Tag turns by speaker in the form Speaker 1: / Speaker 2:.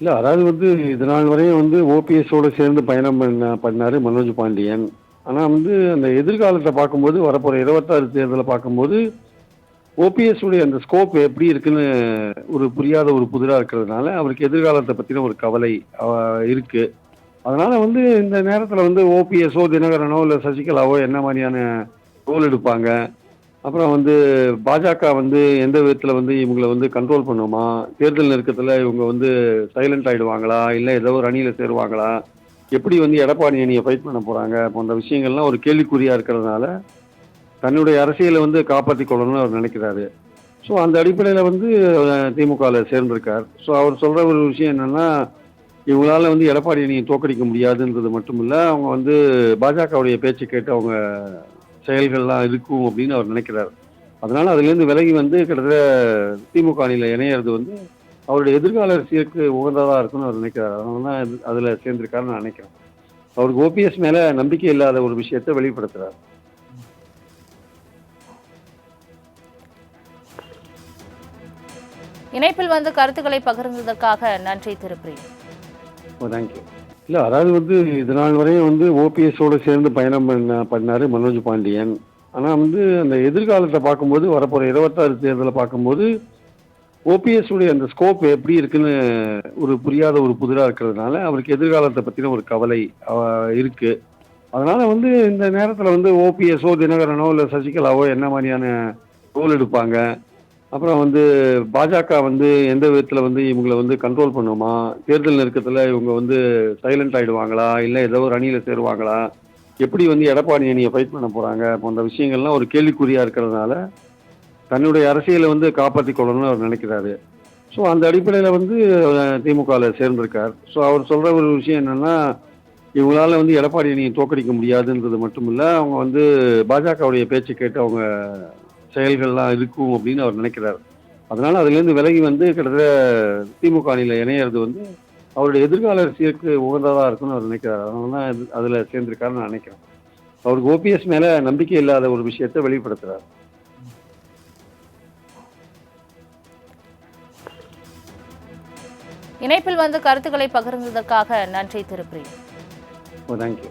Speaker 1: இல்லை அதாவது வந்து இது நாள் வரையும் வந்து ஓபிஎஸோடு சேர்ந்து பயணம் பண்ண பண்ணார் மனோஜ் பாண்டியன். ஆனால் வந்து அந்த எதிர்காலத்தை பார்க்கும்போது வரப்போகிற இருபத்தாறு தேர்தலை பார்க்கும்போது ஓபிஎஸ் உடைய அந்த ஸ்கோப் எப்படி இருக்குன்னு ஒரு புரியாத ஒரு புதிராக இருக்கிறதுனால அவருக்கு எதிர்காலத்தை பற்றின ஒரு கவலை இருக்குது இருக்கு. அதனால வந்து இந்த நேரத்தில் வந்து ஓபிஎஸ்ஸோ தினகரனோ இல்லை சசிகலாவோ என்ன மாதிரியான ரோல் எடுப்பாங்க? அப்புறம் வந்து பாஜக வந்து எந்த விதத்தில் வந்து இவங்களை வந்து கண்ட்ரோல் பண்ணுமா? தேர்தல் நெருக்கத்தில் இவங்க வந்து சைலண்ட் ஆகிடுவாங்களா இல்லை ஏதோ ஒரு அணியில் சேருவாங்களா? எப்படி வந்து எடப்பாடி அணியை ஃபைட் பண்ண போகிறாங்க போன்ற விஷயங்கள்லாம் ஒரு கேள்விக்குறியாக இருக்கிறதுனால தன்னுடைய அரசியலை வந்து காப்பாற்றி கொள்ளணும்னு அவர் நினைக்கிறாரு. ஸோ அந்த அடிப்படையில் வந்து திமுகவில் சேர்ந்திருக்கார். ஸோ அவர் சொல்கிற ஒரு விஷயம் என்னென்னா இவங்களால வந்து எடப்பாடி அணியை தோக்கடிக்க முடியாதுன்றது மட்டும் இல்லை அவங்க வந்து பாஜகவுடைய பேச்சு கேட்டு அவங்க செயல்கள்லாம் இருக்கும் அப்படின்னு அவர் நினைக்கிறார். அதனால அதுலேருந்து விலகி வந்து கிட்டத்தட்ட திமுக அணியில் இணையிறது வந்து அவருடைய எதிர்கால அரசியலுக்கு உகந்ததாக இருக்கும்னு அவர் நினைக்கிறார். அதனால தான் அதுல சேர்ந்திருக்காருன்னு நான் நினைக்கிறேன். அவருக்கு ஓபிஎஸ் மேல நம்பிக்கை இல்லாத ஒரு விஷயத்தை வெளிப்படுத்துறார்.
Speaker 2: இணைப்பில் வந்து கருத்துக்களை பகிர்ந்ததற்காக நன்றி திருப்பிரி
Speaker 1: தேங்க்யூ இல்லை அதாவது வந்து இது நாள் வரையும் வந்து ஓபிஎஸோடு சேர்ந்து பயணம் பண்ண பண்ணார் மனோஜ் பாண்டியன். ஆனால் வந்து அந்த எதிர்காலத்தை பார்க்கும்போது வரப்போகிற இருபத்தாறு தேர்தலை பார்க்கும்போது ஓபிஎஸ் உடைய அந்த ஸ்கோப் எப்படி இருக்குன்னு ஒரு புரியாத ஒரு புதிராக இருக்கிறதுனால அவருக்கு எதிர்காலத்தை பற்றின ஒரு கவலை இருக்குது இருக்கு. அதனால வந்து இந்த நேரத்தில் வந்து ஓபிஎஸ்ஓ தினகரனோ இல்லை சசிகலாவோ என்ன மாதிரியான ரோல் எடுப்பாங்க? அப்புறம் வந்து பாஜக வந்து எந்த விதத்தில் வந்து இவங்களை வந்து கண்ட்ரோல் பண்ணுமா? தேர்தல் நெருக்கத்தில் இவங்க வந்து சைலண்ட் ஆகிடுவாங்களா இல்லை ஏதோ ஒரு அணியில் சேருவாங்களா? எப்படி வந்து எடப்பாடி அணியை ஃபைட் பண்ண போகிறாங்க போன்ற விஷயங்கள்லாம் ஒரு கேள்விக்குறியாக இருக்கிறதுனால தன்னுடைய அரசியலை வந்து காப்பாற்றி கொள்ளணும்னு அவர் நினைக்கிறாரு. ஸோ அந்த அடிப்படையில் வந்து திமுகவில் சேர்ந்திருக்கார். ஸோ அவர் சொல்கிற ஒரு விஷயம் என்னென்னா இவங்களால வந்து எடப்பாடி அணியை தோக்கடிக்க முடியாதுன்றது மட்டும் இல்லை அவங்க வந்து பாஜகவுடைய பேச்சு கேட்டு அவங்க செயல்கள்லாம் இருக்கும் அப்படின்னு அவர் நினைக்கிறார். அதனால அதுலேருந்து விலகி வந்து கிட்டத்தட்ட திமுக அணியில் இணையிறது வந்து அவருடைய எதிர்கால அரசியலுக்கு உகந்ததாக இருக்கும்னு அவர் நினைக்கிறார். அதனால தான் அதுல சேர்ந்திருக்காருன்னு நான் நினைக்கிறேன். அவருக்கு ஓபிஎஸ் மேல நம்பிக்கை இல்லாத ஒரு விஷயத்தை வெளிப்படுத்துறார்.
Speaker 2: இணைப்பில் வந்து கருத்துக்களை பகிர்ந்ததற்காக நன்றி திருப்பிரி
Speaker 1: தேங்க்யூ